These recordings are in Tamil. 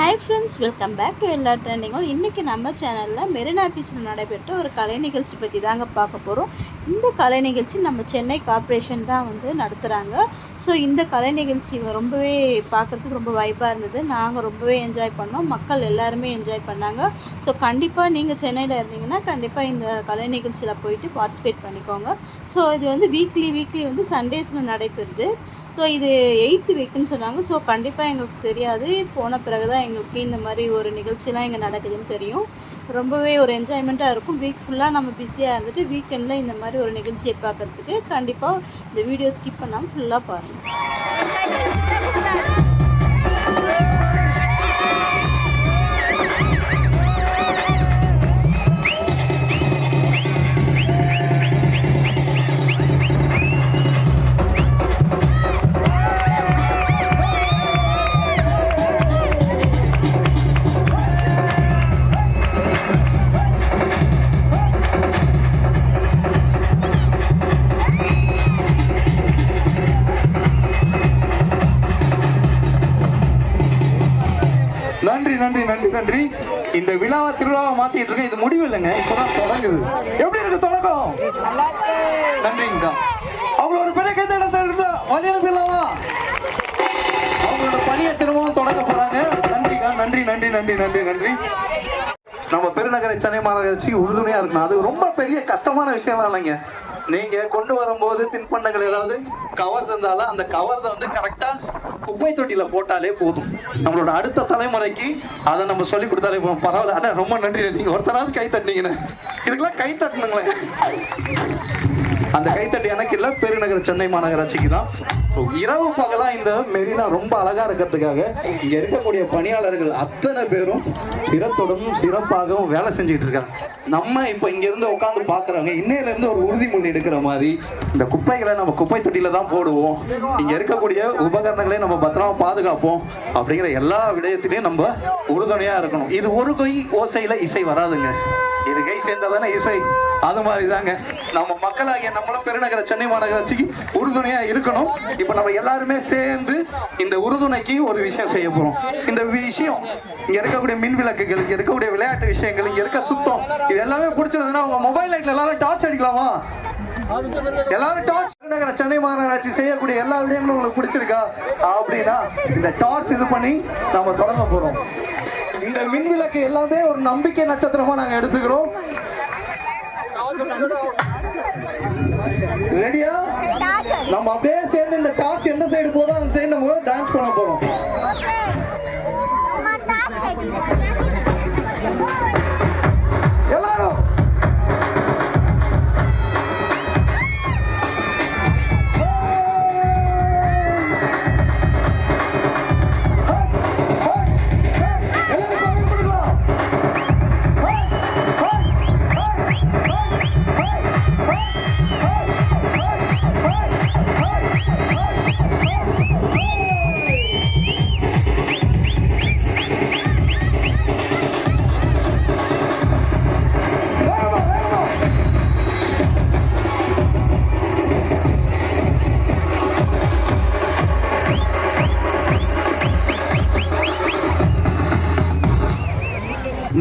Hi friends welcome back to எல்லா ட்ரெண்டிங்கும் இன்றைக்கி நம்ம சேனலில் மெரினா பீச்சில் நடைபெற்ற ஒரு கலை நிகழ்ச்சி பற்றி தாங்க பார்க்க போகிறோம் இந்த கலை நிகழ்ச்சி நம்ம சென்னை கார்ப்பரேஷன் தான் வந்து நடத்துகிறாங்க ஸோ இந்த கலை நிகழ்ச்சி ரொம்பவே பார்க்குறதுக்கு ரொம்ப வாய்ப்பாக இருந்தது. நாங்கள் ரொம்பவே என்ஜாய் பண்ணோம். மக்கள் எல்லாருமே என்ஜாய் பண்ணாங்க. ஸோ கண்டிப்பாக நீங்கள் சென்னையில் இருந்தீங்கன்னா கண்டிப்பாக இந்த கலை நிகழ்ச்சியில் போயிட்டு பார்ட்டிசிபேட் பண்ணிக்கோங்க. ஸோ இது வந்து வீக்லி வீக்லி வந்து சண்டேஸில் நடைபெறுது. ஸோ இது எயித்து வீக்குன்னு சொன்னாங்க. ஸோ கண்டிப்பாக எங்களுக்கு தெரியாது. போன பிறகு தான் எங்களுக்கு இந்த மாதிரி ஒரு நிகழ்ச்சிலாம் இங்கே நடக்குதுன்னு தெரியும். ரொம்பவே ஒரு என்ஜாய்மெண்ட்டாக இருக்கும். வீக் ஃபுல்லாக நம்ம பிஸியாக இருந்துட்டு வீக்கெண்டில் இந்த மாதிரி ஒரு நிகழ்ச்சியை பார்க்குறதுக்கு கண்டிப்பாக இந்த வீடியோ ஸ்கிப் பண்ணாமல் ஃபுல்லாக பாருங்கள் நன்றி நன்றி நன்றி. இந்த விழாவை திருவிழாவை மாத்திட்டு இருக்கேன். இது முடிவு இல்லைங்க. இப்பதான் தொடங்குது. எப்படி இருக்கு தொடக்கம்? நன்றிங்கக்கா அவங்கள ஒரு பெரிய கைத்தடத்தை எடுத்து வலியுறுத்தி இல்லாமா அவங்களோட பணியை திரும்பவும் தொடங்க போறாங்க. நன்றிக்கா. நன்றி நன்றி நன்றி நன்றி நன்றி. நம்ம பெருநகர சென்னை மாநகராட்சி உறுதுணையா இருக்கணும். அது ரொம்ப பெரிய கஷ்டமான விஷயம்லாம் இல்லைங்க. நீங்க கொண்டு வரும்போது தின்பண்டங்கள் ஏதாவது கவர்ஸ் இருந்தாலும் அந்த கவர்ஸை வந்து கரெக்டா குப்பை தொட்டியில போட்டாலே போதும். நம்மளோட அடுத்த தலைமுறைக்கு அதை நம்ம சொல்லி கொடுத்தாலே போதும். பரவாயில்ல. அண்ணா ரொம்ப நன்றி. நீங்க ஒருத்தராவது கை தட்டினீங்கண்ணே இதுக்கெல்லாம் கை தட்டணுங்களேன் அந்த கைத்தட்டி எனக்கு இல்லை. பெருநகர சென்னை மாநகராட்சிக்கு தான். இரவு பகலா இந்த மெரினா ரொம்ப அழகா இருக்கிறதுக்காக இங்க இருக்கக்கூடிய பணியாளர்கள் அத்தனை பேரும் சிரத்துடனும் சிறப்பாகவும் வேலை செஞ்சுட்டு இருக்காங்க. நம்ம இப்ப இங்க இருந்து உட்காந்து பாக்குறவங்க இன்னையில இருந்து ஒரு உறுதிமொழி எடுக்கிற மாதிரி இந்த குப்பைகளை நம்ம குப்பை தொட்டியில தான் போடுவோம். இங்க இருக்கக்கூடிய உபகரணங்களை நம்ம பத்திரமா பாதுகாப்போம் அப்படிங்கிற எல்லா விடயத்திலையும் நம்ம உறுதுணையா இருக்கணும். இது ஒரு கொய் ஓசையில இசை வராதுங்க. இது கை சேர்ந்தாதானே இசை? அது மாதிரி தாங்க நம்ம மக்களாகிய நம்மளும் பெருநகர சென்னை மாநகராட்சிக்கு உறுதுணையா இருக்கணும். இப்ப நம்ம எல்லாருமே சேர்ந்து இந்த உறுதுணைக்கு ஒரு விஷயம் செய்ய போறோம். இந்த விஷயம் இங்க இருக்கக்கூடிய மின் விளக்குகள் இங்க இருக்கக்கூடிய விளையாட்டு விஷயங்கள் இங்க இருக்க சுத்தம் இது எல்லாமே பிடிச்சதுன்னா உங்க மொபைல் லைட்ல எல்லாரும் டார்ச் அடிக்கலாமா? எல்லாரும் டார்ச் பெருநகர சென்னை மாநகராட்சி செய்யக்கூடிய எல்லா விடயங்களும் உங்களுக்கு பிடிச்சிருக்கா? அப்படின்னா இந்த டார்ச் இது பண்ணி நம்ம தொடங்க போறோம். இந்த மின் விளக்கு எல்லாமே ஒரு நம்பிக்கை நட்சத்திரமா நாங்க எடுத்துக்கிறோம். ரெடியா நம்ம அப்படியே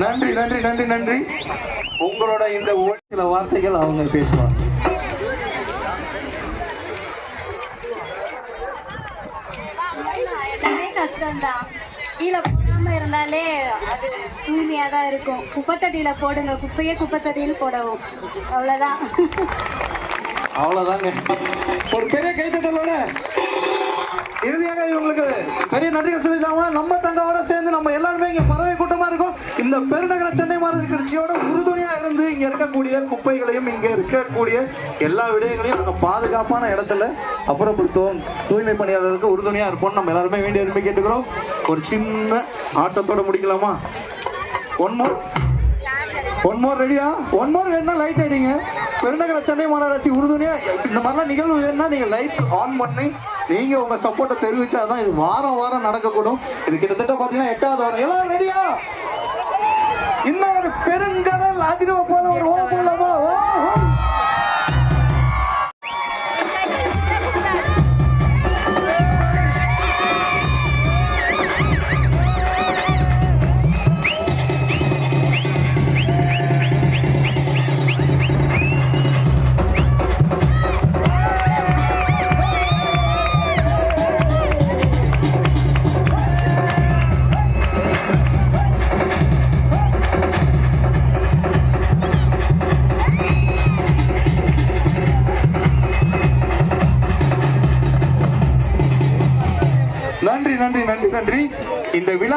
நன்றி நன்றி நன்றி நன்றி. உங்களோட இந்த சில வார்த்தைகள் அவங்க பேசுவாங்க. கஷ்டம்தான். கீழே போடாம இருந்தாலே அது தூய்மையாக தான் இருக்கும். குப்பைத்தட்டியில போடுங்க. குப்பையே குப்பைத்தட்டியில் போடவும். அவ்வளோதான் அவ்வளவுதாங்க. ஒரு பெரிய கைத்தட்டலோட இறுதியாக இவங்களுக்கு பெரிய நன்றிகள் சொல்லிடலாமா? நம்ம தங்காவோட சேர்ந்து நம்ம எல்லாருமே இங்க பறவை கூட்டமா இருக்கும். இந்த பெருநகர சென்னை மாநகராட்சியோட உறுதுணையா இருந்து இங்க இருக்கக்கூடிய குப்பைகளையும் இங்க இருக்கக்கூடிய எல்லா விடயங்களையும் நாங்க பாதுகாப்பான இடத்துல அப்புறப்படுத்துவோம். தூய்மை பணியாளர்களுக்கு உறுதுணையா இருப்போம் நம்ம எல்லாருமே வேண்டிய விரும்பி கேட்டுக்கிறோம். ஒரு சின்ன ஆட்டத்தோட முடிக்கலாமா? ஒன் மோர் ஒன் மோர் ரெடியா ஒன் மோர் வேணா லைட் ஆயிடுங்க. பெருநகர சென்னை மாநகராட்சி உறுதுணையா இந்த மாதிரிலாம் நிகழ்வு வேணும்னா நீங்க லைட்ஸ் ஆன் பண்ணி நீங்க உங்க சப்போர்ட்டை தெரிவிச்சாதான் இது வாரம் வாரம் நடக்கக்கூடும். இது கிட்டத்தட்ட பாத்தீங்கன்னா எட்டாவது வாரம். எல்லாம் ரெடியா இன்னும் ஒரு பெருங்கடல் அதிர்வ போல ஒரு ஓ போலாமா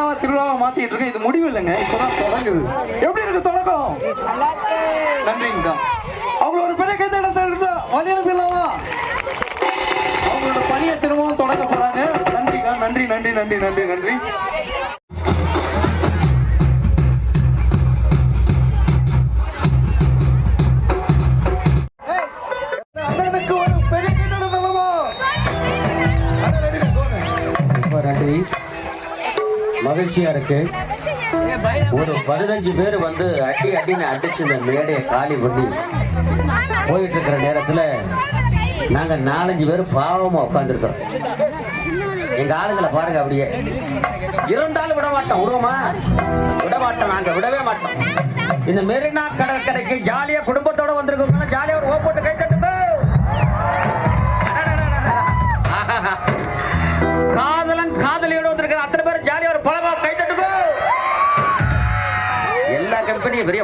விழாவை திருவிழாவா மாத்திட்டு இருக்கேன். இது முடிவு இல்லைங்க. இப்பதான் தொடங்குது. எப்படி இருக்கு தொடக்கம்? நன்றிங்கக்கா அவங்கள ஒரு பெரிய கைத்தடத்தை எடுத்து வழி அனுப்பிடலாமா அவங்களோட பணியை திரும்பவும் தொடங்க போறாங்க. நன்றிக்கா. நன்றி நன்றி நன்றி நன்றி நன்றி. மகிழ்ச்சியா இருக்கு. ஒரு பதினஞ்சு பேர் வந்து அடி அடின்னு அடிச்சு இந்த மேடையை காலி பண்ணி போயிட்டு இருக்கிற நேரத்துல நாங்க நாலஞ்சு பேர் பாவமா உட்காந்துருக்கோம் எங்க ஆளுங்களை பாருங்க அப்படியே. இருந்தாலும் விட மாட்டோம் விடுவோமா? விட மாட்டோம் நாங்க விடவே மாட்டோம். இந்த மெரினா கடற்கரைக்கு ஜாலியா குடும்பத்தோட வந்திருக்கோம். ஜாலியா ஒரு ஓப்போட்டு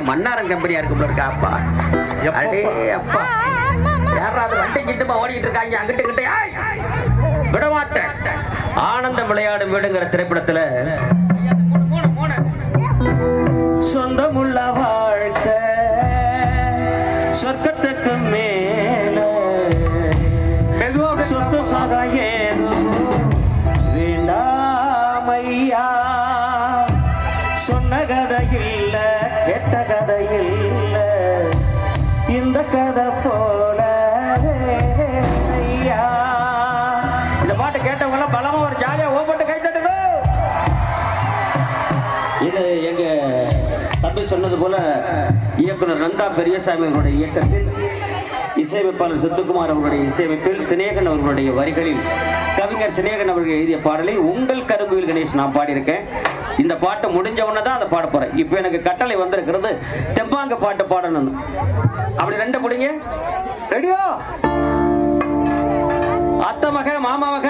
மன்னாரன் கம்பெனியா இருக்கு போல இருக்கா அப்பா அடே அப்பா. யாராவது வண்டி கிட்டுமா ஓடிட்டு இருக்காங்க? அங்கிட்டு கிட்ட ஏய், விட மாட்டேன் ஆனந்தம் விளையாடும் வீடுங்கிற திரைப்படத்துல சொந்தமுள்ள வாழ்க்கை சொர்க்கத்துக்கு மேல. சொத்து பேசலாமா? சாக ஏதும் வேண்டாமையா சொன்ன கதை இல்ல கெட்ட கதை இல்லை. இந்த கதை போல இந்த பாட்டு கேட்டவங்க பலமா ஒரு ஜாலியா ஓப்பட்டு கை தட்டுங்க. இது எங்க தம்பி சொன்னது போல இயக்குனர் நந்தா பெரியசாமி அவர்களுடைய இயக்கத்தில் இசையமைப்பாளர் சித்துக்குமார் அவர்களுடைய இசையமைப்பில் சினேகன் அவர்களுடைய வரிகளில் கவிஞர் சினேகன் அவர்கள் எழுதிய பாடலை உங்கள் கருங்குயில் கணேஷ் நான் பாடியிருக்கேன். இந்த பாட்டு முடிஞ்ச உடனே தான் அதை பாட போறேன். இப்போ எனக்கு கட்டளை வந்திருக்கிறது தெம்பாங்க பாட்டு பாடணும் அப்படி ரெண்டு முடிங்க. ரெடியோ அத்த மக மாமா மக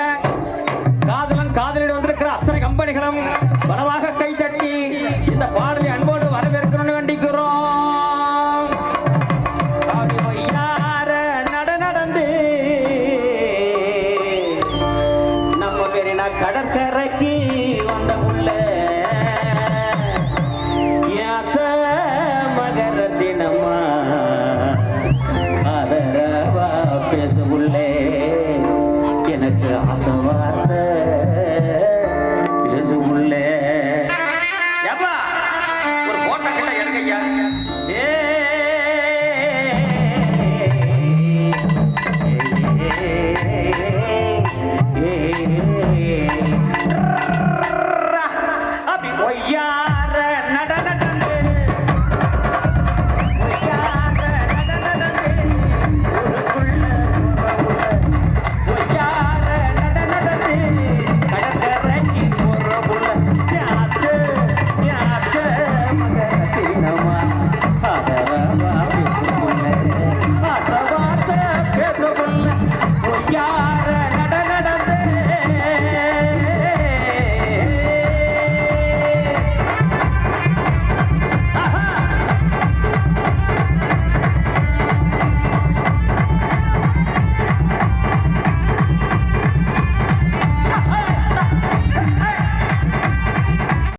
காதலன் காதலில் வந்திருக்கிற அத்தனை கம்பெனிகளும் பலமாக கை தட்டி இந்த பாடலை அன்போடு